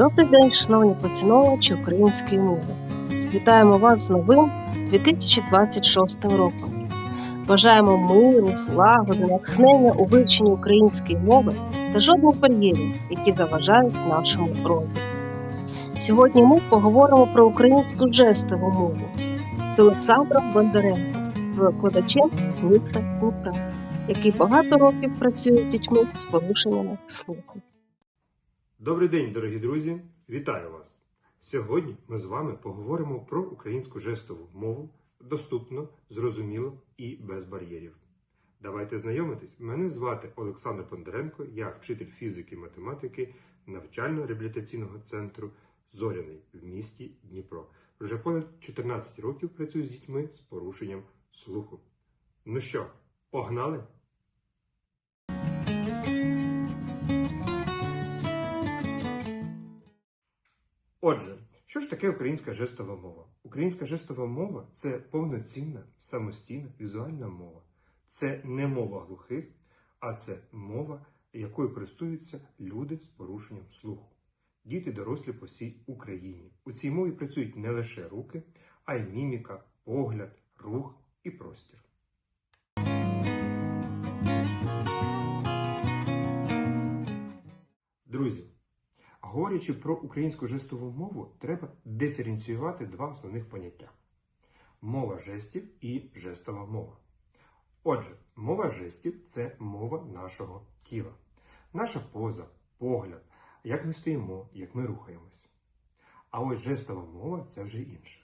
Добрий день, шановні поціновувачі української мови. Вітаємо вас з новим 2026 роком. Бажаємо миру, злагоди, натхнення у вивченні української мови та жодних бар'єрів, які заважають нашому розвитку. Сьогодні ми поговоримо про українську жестову мову з Олександром Бондаренком, викладачем з міста Дніпра, який багато років працює з дітьми з порушеннями слуху. Добрий день, дорогі друзі! Вітаю вас! Сьогодні ми з вами поговоримо про українську жестову мову доступно, зрозуміло і без бар'єрів. Давайте знайомитись. Мене звати Олександр Бондаренко, я вчитель фізики і математики навчально-реабілітаційного центру Зоряний в місті Дніпро. Вже понад 14 років працюю з дітьми з порушенням слуху. Ну що, погнали? Отже, що ж таке українська жестова мова? Українська жестова мова це повноцінна, самостійна візуальна мова. Це не мова глухих, а це мова, якою користуються люди з порушенням слуху. Діти дорослі по всій Україні. У цій мові працюють не лише руки, а й міміка, погляд, рух і простір. Говорячи про українську жестову мову, треба диференціювати два основних поняття: мова жестів і жестова мова. Отже, мова жестів це мова нашого тіла, наша поза, погляд, як ми стоїмо, як ми рухаємось. А ось жестова мова це вже інше.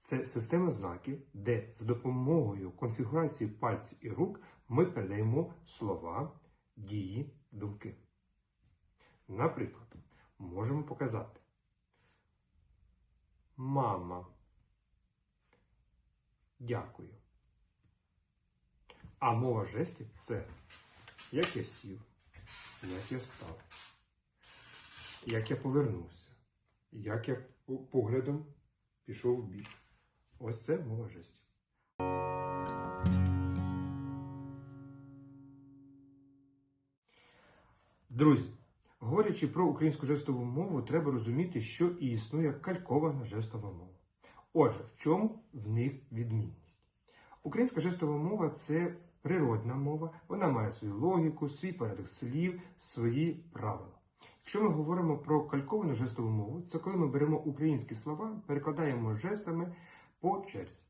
Це система знаків, де за допомогою конфігурації пальців і рук ми передаємо слова, дії, думки. Наприклад, можемо показати. Мама. Дякую. А мова жестів це як я сів, як я став, як я повернувся, як я поглядом пішов в бік. Ось це мова жестів. Друзі, Говорячи про українську жестову мову, треба розуміти, що і існує калькована жестова мова. Отже, в чому в них відмінність? Українська жестова мова це природна мова, вона має свою логіку, свій порядок слів, свої правила. Якщо ми говоримо про кальковану жестову мову, це коли ми беремо українські слова, перекладаємо жестами по черзі.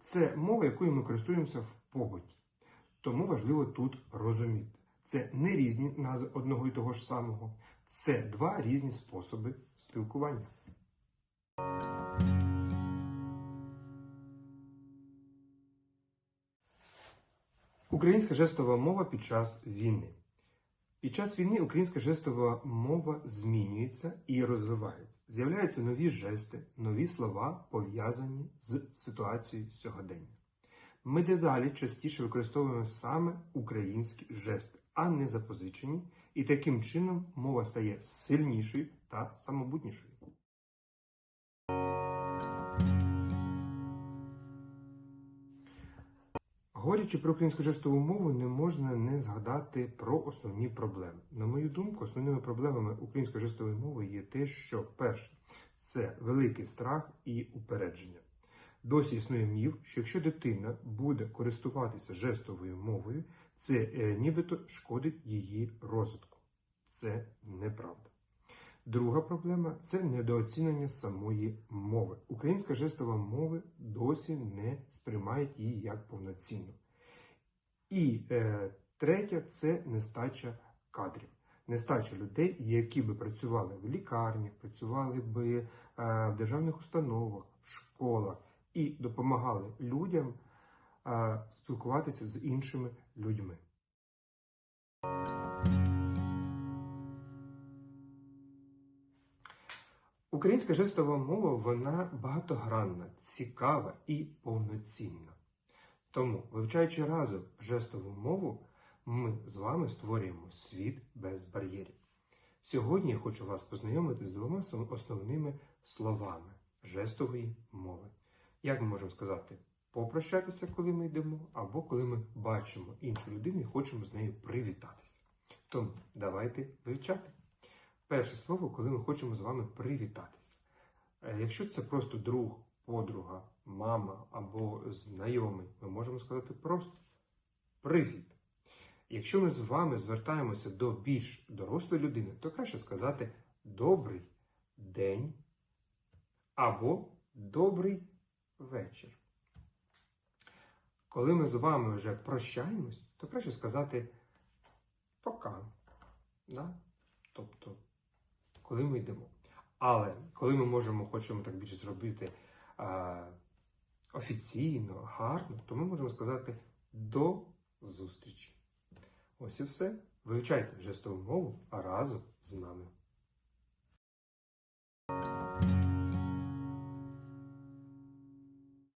Це мова, якою ми користуємося в побуті. Тому важливо тут розуміти. Це не різні назви одного і того ж самого. Це два різні способи спілкування. Українська жестова мова під час війни. Під час війни українська жестова мова змінюється і розвивається. З'являються нові жести, нові слова пов'язані з ситуацією сьогодення. Ми дедалі частіше використовуємо саме українські жести а не запозичені, і таким чином мова стає сильнішою та самобутнішою. Говорячи про українську жестову мову, не можна не згадати про основні проблеми. На мою думку, основними проблемами української жестової мови є те, що перше це великий страх і упередження. Досі існує міф, що якщо дитина буде користуватися жестовою мовою, це е, нібито шкодить її розвитку. Це неправда. Друга проблема це недооцінення самої мови. Українська жестова мова досі не сприймає її як повноцінну. І е, третя це нестача кадрів. Нестача людей, які би працювали в лікарнях, працювали би е, в державних установах, в школах і допомагали людям спілкуватися з іншими людьми. Українська жестова мова вона багатогранна, цікава і повноцінна. Тому, вивчаючи разом жестову мову, ми з вами створюємо світ без бар'єрів. Сьогодні я хочу вас познайомити з двома основними словами жестової мови. Як ми можемо сказати, попрощатися, коли ми йдемо, або коли ми бачимо іншу людину і хочемо з нею привітатися. Тому давайте вивчати. перше слово, коли ми хочемо з вами привітатися. Е, Якщо це просто друг, подруга, мама або знайомий, ми можемо сказати просто привіт. Якщо ми з вами звертаємося до більш дорослої людини, то краще сказати добрий день або добрий вечір. Коли ми з вами вже прощаємось, то краще сказати пока. Да? Тобто, коли ми йдемо. Але коли ми можемо, хочемо так більше зробити а, офіційно, гарно, то ми можемо сказати до зустрічі. Ось і все. Вивчайте жестову мову разом з нами.